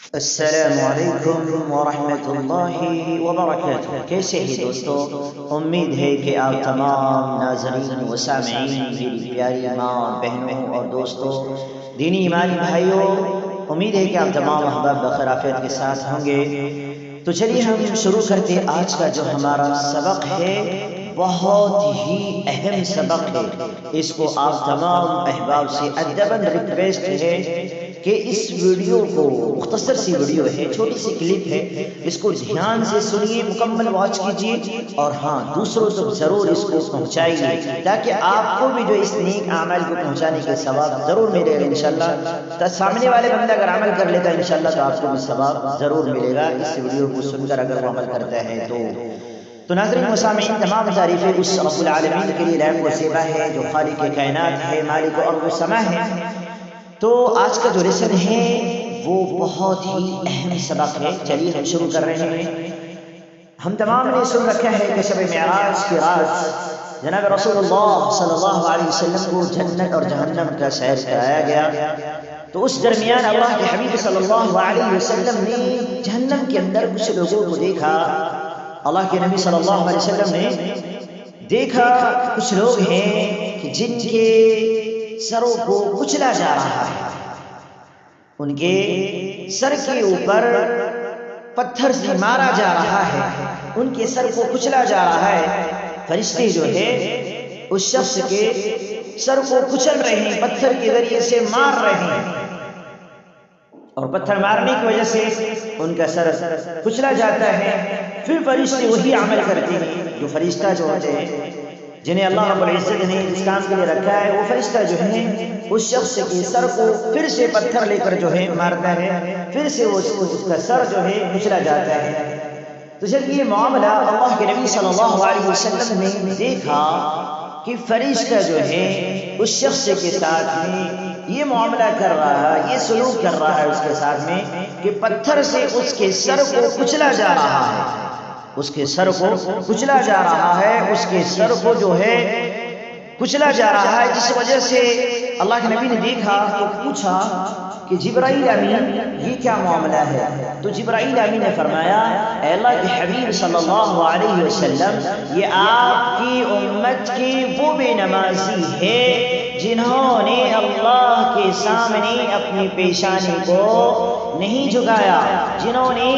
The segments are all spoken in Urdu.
السلام علیکم ورحمۃ اللہ وبرکاتہ کیسے ہی دوستو؟ امید ہے کہ آپ تمام ناظرین و سامعین، میری پیاری ماں، بہنوں اور دوستوں دینی ایمانی بھائیوں، امید ہے کہ آپ تمام احباب بخرافیت کے ساتھ ہوں گے۔ تو چلیے، ہم شروع کرتے آج کا جو ہمارا سبق ہے، بہت ہی اہم سبق ہے۔ اس کو آپ تمام احباب سے ادبن ریکویسٹ ہے۔ کہ اس ویڈیو کو مختصر سی ویڈیو ہے، چھوٹی سی کلپ ہے، اس کو دھیان سے سنیے، مکمل واچ کیجیے اور ہاں دوسروں تک ضرور اس کو پہنچائیے تاکہ آپ کو بھی جو اس نیک عمل کو پہنچانے کے ثواب ضرور ملے گا انشاءاللہ۔ تو سامنے والے بندہ اگر عمل کر لیتا ہے، انشاءاللہ تو آپ کو بھی ثواب ضرور ملے گا۔ اس ویڈیو کو سن کر اگر وہ عمل کرتا ہے تو۔ تو ناظرین و تمام تعریفیں اس رب العالمین کے لیے لائق و سیبہ ہے، جو خالق کائنات ہے، مالک ارض و سما ہے۔ تو آج کا جو لیسن ہے وہ بہت ہی اہم سبق ہے۔ چلیے ہم شروع کر رہے ہیں۔ ہم تمام نے سن رکھا ہے کہ شب معراج کی رات جناب رسول اللہ صلی اللہ علیہ وسلم کو جنت اور جہنم کا سیر کرایا گیا۔ تو اس درمیان اللہ کے حبیب صلی اللہ علیہ وسلم نے جہنم کے اندر کچھ لوگوں کو دیکھا۔ اللہ کے نبی صلی اللہ علیہ وسلم نے دیکھا، کچھ لوگ ہیں کہ جن کے سروں کو کچلا جا رہا ہے۔ ان کے سر کے اوپر پتھر سے مارا جا رہا ہے۔ ان کے سر کو کچلا جا رہا ہے۔ فرشتے جو ہے اس شخص کے سر کو کچل رہے ہیں، پتھر کے ذریعے سے مار رہے ہیں۔ اور پتھر مارنے کی وجہ سے ان کا سر کچلا جاتا ہے۔ پھر فرشتے وہی عمل کرتے ہیں جو فرشتہ جو ہوتے ہیں۔ جنہیں اللہ رب العزت نے اس کام کے لیے رکھا ہے، وہ فرشتہ جو ہے اس شخص کے سر کو پھر سے پتھر لے کر جو ہے مارتا ہے، پھر سے اس کا سر جو ہے کچلا جاتا ہے۔ تو جب یہ معاملہ اللہ کے نبی صلی اللہ علیہ وسلم نے دیکھا کہ فرشتہ جو ہے اس شخص کے ساتھ میں یہ معاملہ کر رہا ہے، یہ سلوک کر رہا ہے اس کے ساتھ میں کہ پتھر سے اس کے سر کو کچلا جا رہا ہے۔ اس کے سر کو کچلا جا رہا ہے، اس کے سر کو جو ہے کچلا جا رہا ہے، جس وجہ سے اللہ کے نبی نے دیکھا، تو پوچھا کہ جبرائیل امین، یہ کیا معاملہ ہے؟ تو جبرائیل امین نے فرمایا، اے اللہ کے حبیب صلی اللہ علیہ وسلم، یہ آپ کی امت کی وہ بے نمازی ہے جنہوں نے اللہ کے سامنے اپنی پیشانی کو نہیں جھکایا، جنہوں نے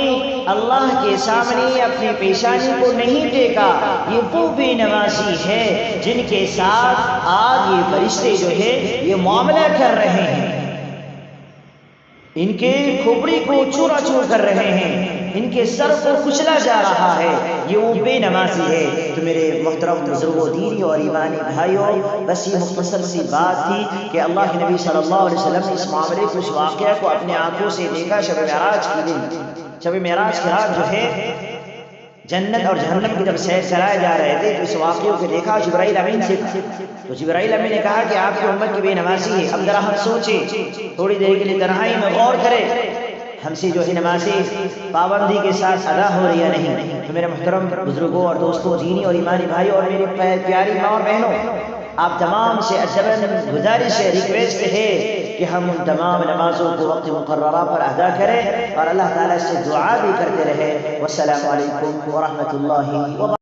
اللہ کے سامنے اپنی پیشانی کو نہیں ٹیکا، یہ وہ بے نوازی ہے جن کے ساتھ آج یہ فرشتے جو ہے یہ معاملہ کر رہے ہیں۔ ان کے کھوپڑی کو چورا چور کر رہے ہیں۔ ان کے سر کو کچلا جا رہا ہے۔ یہ وہ بے نمازی ہے۔ تو میرے محترم بزرگوں، دینی اور ایمانی بھائیوں، بس یہ مختصر سی بات تھی کہ اللہ کے نبی صلی اللہ علیہ وسلم نے اس معاملے کو، اس واقعہ کو اپنے آنکھوں سے دیکھا، شب معراج کی دن۔ شب معراج کی رات جو ہے جنت اور جہنم کی جب سیر چلائے جا رہے تھے تو اس واقعے کو دیکھا جبرائیل امین سے۔ تو جبرائیل امین نے کہا کہ آپ کی امت کی بے نمازی ہے، اب ذرا ہم سوچیں، تھوڑی دیر کے لیے تنہائی میں غور کریں۔ ہم سے جو ہے نمازیں پابندی کے ساتھ ادا ہو رہی ہے نہیں؟ تو میرے محترم بزرگوں اور دوستوں، دینی اور ایمانی بھائی اور میری پیاری ماں اور بہنوں آپ تمام سے ادبن گزارش ہے ریکویسٹ ہے کہ ہم ان تمام نمازوں کو وقت مقررہ پر ادا کریں اور اللہ تعالیٰ سے دعا بھی کرتے رہے والسلام علیکم ورحمۃ اللہ وبرکاتہ۔